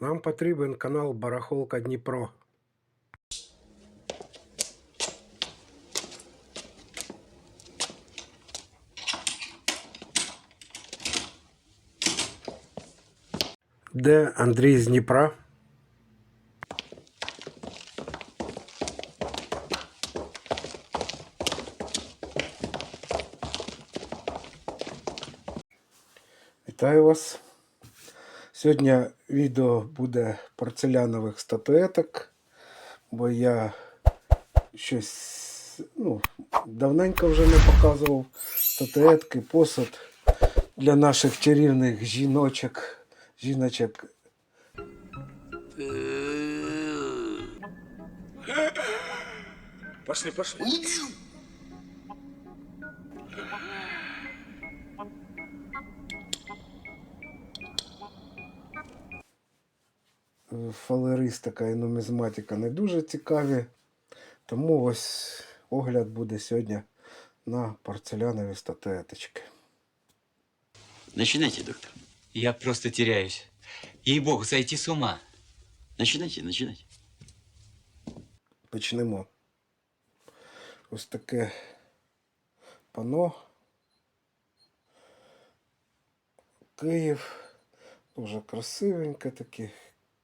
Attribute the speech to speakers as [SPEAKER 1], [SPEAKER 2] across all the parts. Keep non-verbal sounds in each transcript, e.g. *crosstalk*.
[SPEAKER 1] Нам потрібен канал Барахолка Дніпро. Де Андрій з Дніпра? Вітаю вас. Сьогодні відео буде порцелянових статуеток, бо я щось ну, давненько вже не показував статуетки, посуд для наших чарівних жіночок. жіночок.
[SPEAKER 2] Пошли, пошли.
[SPEAKER 1] Фалеристика і нумізматика не дуже цікаві. Тому ось огляд буде сьогодні на порцелянові статуеточки.
[SPEAKER 3] Начинайте, доктор.
[SPEAKER 4] Я просто теряюсь. Ей-богу, сойти с ума.
[SPEAKER 3] Начинайте, начинайте.
[SPEAKER 1] Почнемо. Ось таке пано. Київ. Дуже красивеньке, такі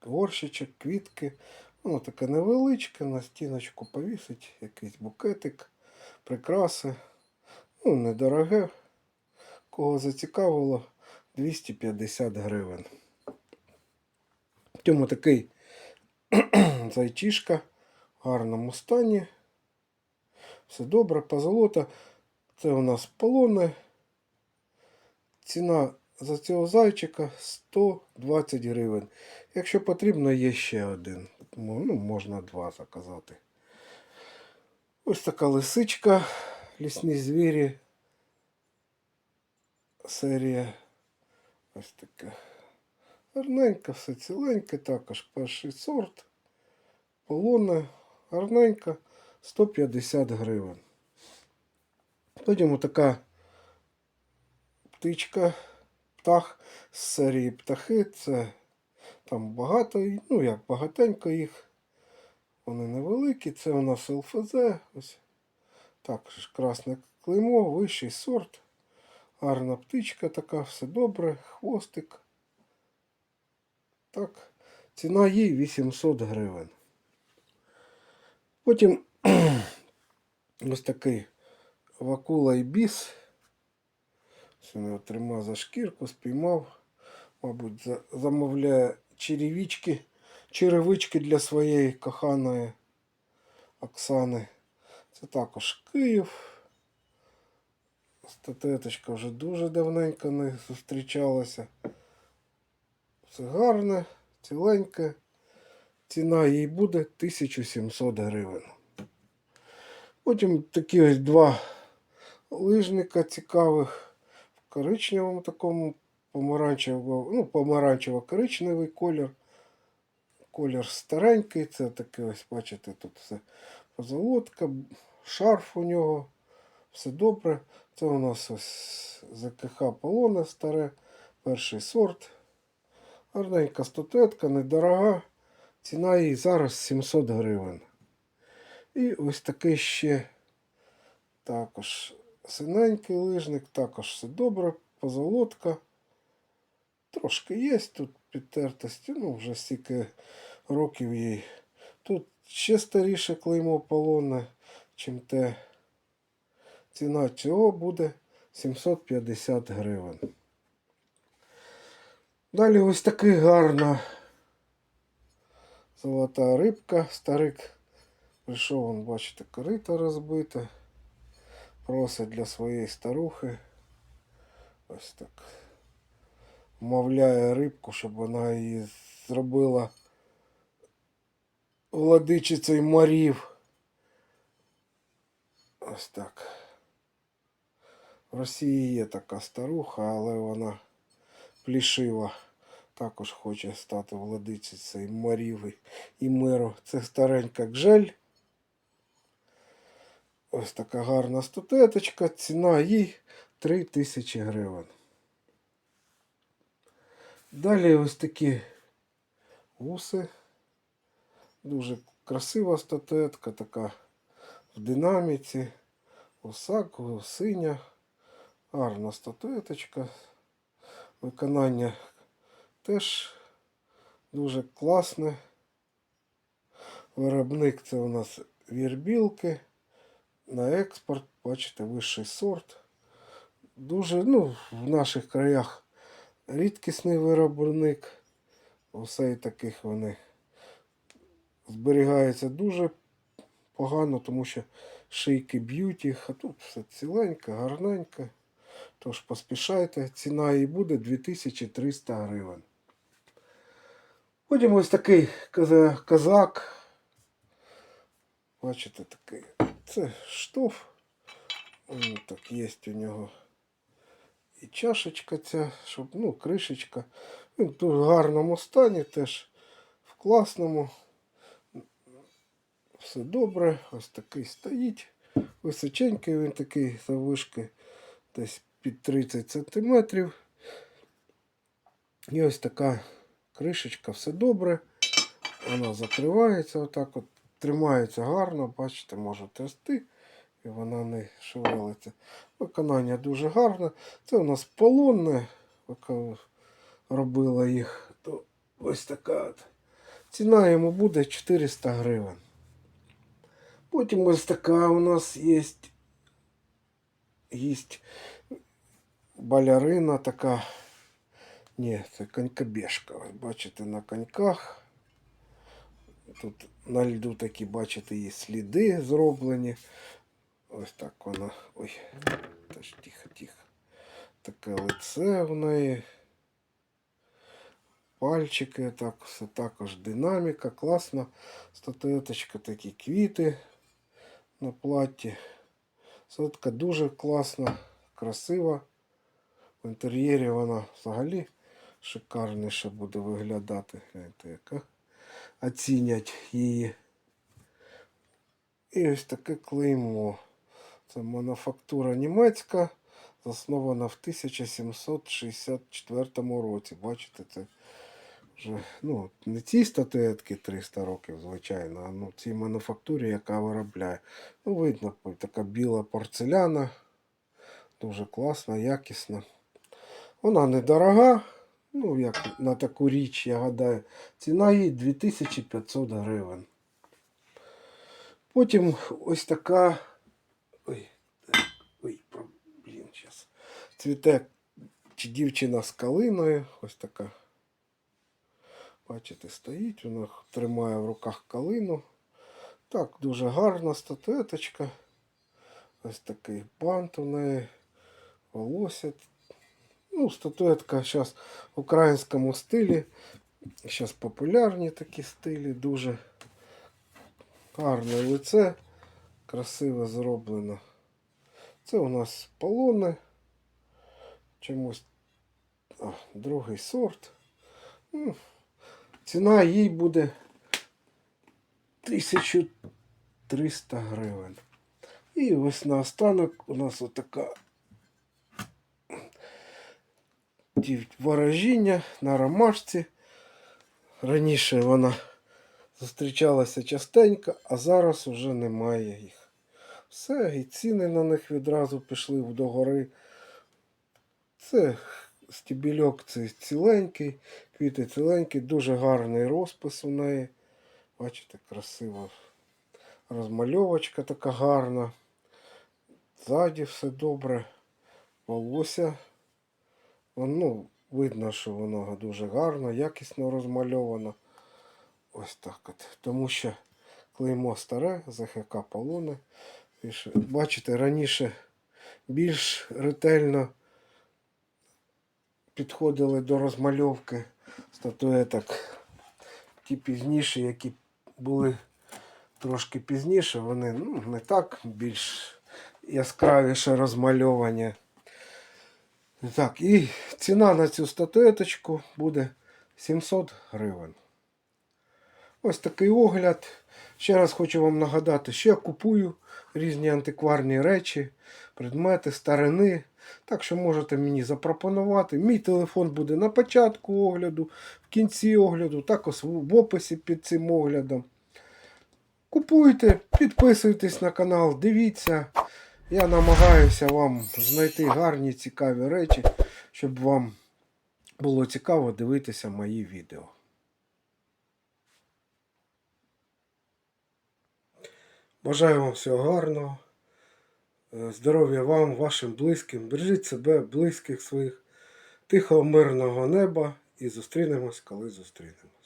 [SPEAKER 1] горщичок, квітки. Воно таке невеличке, на стіночку повісить якийсь букетик, прикраси. Ну, недороге. Кого зацікавило, 250 гривень. В цьому такий *clears throat* зайчишка в гарному стані. Все добре, позолота. Це у нас полони. Ціна за цього зайчика 120 гривень. Якщо потрібно, є ще один. Ну, можна два заказати. Ось така лисичка. Лісні звірі. Серія. Ось така. Гарненька, все ціленьке, також перший сорт. Полоне, гарненька, 150 гривень. Потім така птичка, птах з серії птахи. Це там багато, ну як багатенько їх. Вони невеликі. Це у нас ЛФЗ. Ось також красне клеймо, вищий сорт. Гарна птичка така, все добре, хвостик. Так, ціна їй 800 гривень. Потім *clears throat* ось такий вакула і біс. Він тримав за шкірку, спіймав. Мабуть, замовляє черевички, черевички для своєї коханої Оксани. Це також Київ. Статуеточка вже дуже давненько не зустрічалася. Все гарне, ціленьке. Ціна їй буде 1700 гривень. Потім такі ось два лижника цікавих коричневому такому помаранчево, ну, помаранчево-коричневий колір. Колір старенький, це таке ось, бачите, тут все позолотка, шарф у нього, все добре. Це у нас ось ЗКХ полоне старе, перший сорт. Гарненька статуетка, недорога. Ціна її зараз 700 гривень. І ось такий ще також синенький лижник, також все добре, позолотка. Трошки є тут підтертості, ну вже стільки років їй. Тут ще старіше клеймо полонне, чим те. Ціна цього буде 750 гривень. Далі ось такий гарна золота рибка. Старик прийшов, он, бачите, корито розбите. Просить для своєї старухи. Ось так. Вмовляє рибку, щоб вона її зробила владичицею морів. Ось так. В Росії є така старуха, але вона плішива. Також хоче стати владичицею морів і миру. Це старенька гжель. Ось така гарна статуеточка. Ціна їй 3000 гривень. Далі ось такі вуси. Дуже красива статуетка, така в динаміці. Осак, синя. Гарна статуеточка. Виконання теж дуже класне. Виробник це у нас вірбілки. На експорт, бачите, вищий сорт. Дуже, ну, в наших краях рідкісний виробник. Усе таких вони зберігаються дуже погано, тому що шийки б'ють їх, а тут все ціленьке, гарненьке. Тож поспішайте, ціна її буде 2300 гривень. Потім ось такий казак. Бачите, такий. Це штоф. М, Так, є у нього і чашечка ця, щоб, ну, кришечка. Він тут в гарному стані, теж в класному. Все добре. Ось такий стоїть. Височенький він такий завишки десь під 30 сантиметрів. І ось така кришечка, все добре. Вона закривається отак от. Тримається гарно, бачите, може трясти, і вона не шевелиться. Виконання дуже гарне. Це у нас полонне, яка робила їх. То ось така от. Ціна йому буде 400 гривень. Потім ось така у нас є. Є балерина така. Ні, це конькобежка. Бачите, на коньках. Тут на льду такі, бачите, є сліди зроблені. Ось так вона. Ой, та ж тихо, тихо. Таке лице в неї. Пальчики, так, все також динаміка, класна. Статуеточка, такі квіти на платі. Садка дуже класна, красива. В інтер'єрі вона взагалі шикарніше буде виглядати. Гляньте, яка оцінять її. І ось таке клеймо. Це мануфактура німецька, заснована в 1764 році. Бачите, це вже ну, не цій статуетки 300 років, звичайно, а ну, цій мануфактурі, яка виробляє. Ну, видно, така біла порцеляна. Дуже класна, якісна. Вона недорога. Ну, як на таку річ, я гадаю, ціна їй 2500 гривень. Потім ось така. Ой, ой, блін, зараз. Цвіте чи дівчина з калиною. Ось така. Бачите, стоїть, вона тримає в руках калину. Так, дуже гарна статуеточка. Ось такий бант у неї. Волосся. Ну, статуетка зараз в українському стилі. Зараз популярні такі стилі, дуже гарне лице, красиво зроблено. Це у нас полони. Чомусь а, другий сорт. Ну, ціна їй буде 1300 гривень. І ось наостанок у нас отака ті ворожіння на ромашці. Раніше вона зустрічалася частенько, а зараз вже немає їх. Все, і ціни на них відразу пішли догори. Це стібільок це ціленький, квіти ціленькі, дуже гарний розпис у неї. Бачите, красиво. Розмальовочка така гарна. Ззаді все добре. Волосся Ну, видно, що воно дуже гарно, якісно розмальовано. Ось так от. Тому що клеймо старе, ЗХК полони. Бачите, раніше більш ретельно підходили до розмальовки статуеток. Ті пізніші, які були трошки пізніше, вони ну, не так більш яскравіше розмальовані. Так, і ціна на цю статуеточку буде 700 гривень. Ось такий огляд. Ще раз хочу вам нагадати, що я купую різні антикварні речі, предмети, старини. Так що можете мені запропонувати. Мій телефон буде на початку огляду, в кінці огляду, також в описі під цим оглядом. Купуйте, підписуйтесь на канал, дивіться. Я намагаюся вам знайти гарні цікаві речі, щоб вам було цікаво дивитися мої відео. Бажаю вам всього гарного. Е, Здоров'я вам, вашим близьким. Бережіть себе, близьких своїх, тихого мирного неба і зустрінемось, коли зустрінемось.